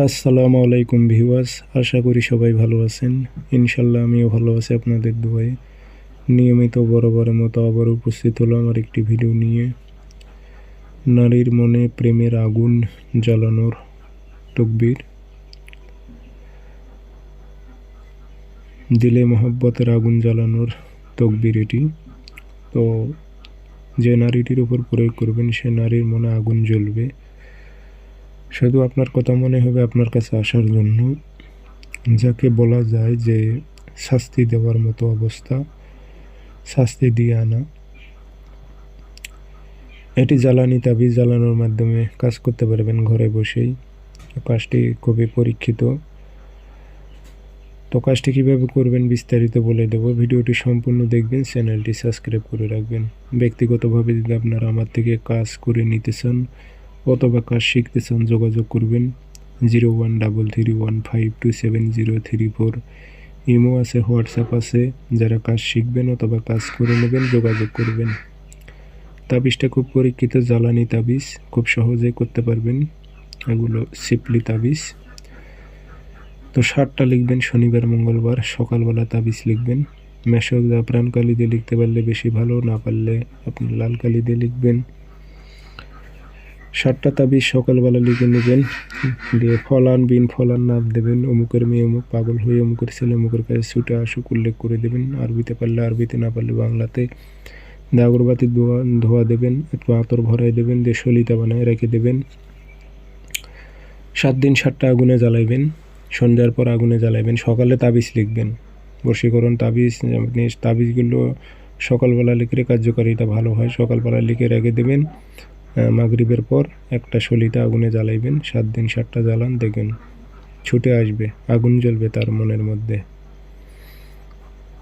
আসসালামু আলাইকুম ভিউয়ার্স, আশা করি সবাই ভালো আছেন। ইনশাল্লাহ আমিও ভালো আছি আপনাদের দোয়ায়। নিয়মিত বরাবরের মতো আবার উপস্থিত হলো আমার একটি ভিডিও নিয়ে। নারীর মনে প্রেমের আগুন জ্বালানোর তকবির। দিলে মহব্বতের আগুন জ্বালানোর তকবির এটি। তো যে নারীটির উপর প্রয়োগ করবেন, সে নারীর মনে আগুন জ্বলবে। শুধু আপনার কথা মনে হবে আপনার কাছে আসার জন্য। যাকে বলা যায় যে, শাস্তি দেওয়ার মতো অবস্থা, শাস্তি দিয়ে আনা। এটি জ্বালানি তাবি, জ্বালানোর মাধ্যমে কাজ করতে পারবেন ঘরে বসেই। কাজটি খুবই পরীক্ষিত। তো কাজটি কীভাবে করবেন বিস্তারিত বলে দেবো। ভিডিওটি সম্পূর্ণ দেখবেন, চ্যানেলটি সাবস্ক্রাইব করে রাখবেন। ব্যক্তিগতভাবে যদি আপনারা আমার থেকে কাজ করে নিতে চান অথবা কাজ শিখতে চান যোগাযোগ করবেন। Zero one double three one five two seven zero three four. Imo আছে, হোয়াটসঅ্যাপ আছে। যারা কাজ শিখবেন অথবা কাজ করে নেবেন, যোগাযোগ করবেন। তাবিজটা খুব পরীক্ষিত, জ্বালানি তাবিজ। খুব সহজে করতে পারবেন। এগুলো সিপলি তাবিজ। তো সাতটা লিখবেন শনিবার, মঙ্গলবার। সকালবেলা তাবিজ লিখবেন। মেশক জাফরান কালি দিয়ে লিখতে পারলে বেশি ভালো, না পারলে আপনি লাল কালি দিয়ে লিখবেন। সাতটা তাবিজ সকালবেলা লিখে নেবেন। দিয়ে ফলান বিন ফলান নাম দেবেন। অমুকের মেয়ে, অমুক পাগল হয়ে অমুকের ছেলে, অমুকের কাছে ছুটে আসুক উল্লেখ করে দেবেন। আরবিতে পারলে আরবিতে, না পারলে বাংলাতে। দিয়ে আগরবাতি ধোয়া ধোয়া দেবেন, একটু আতর ভরাই দেবেন, দিয়ে সলিতা বানায় রেখে দেবেন। সাত দিন সাতটা আগুনে জ্বালাইবেন, সন্ধ্যার পর আগুনে জ্বালাইবেন, সকালে তাবিজ লিখবেন। বশীকরণ তাবিজ, তাবিজগুলো সকালবেলা লিখলে কার্যকারিতা ভালো হয়, সকালবেলা লিখে রেখে দেবেন। মাগরিবের পর একটা সলিতা আগুনে জ্বালাইবেন, সাত দিন সাতটা জ্বালান, দেখবেন ছুটে আসবে, আগুন জ্বলবে তার মনের মধ্যে।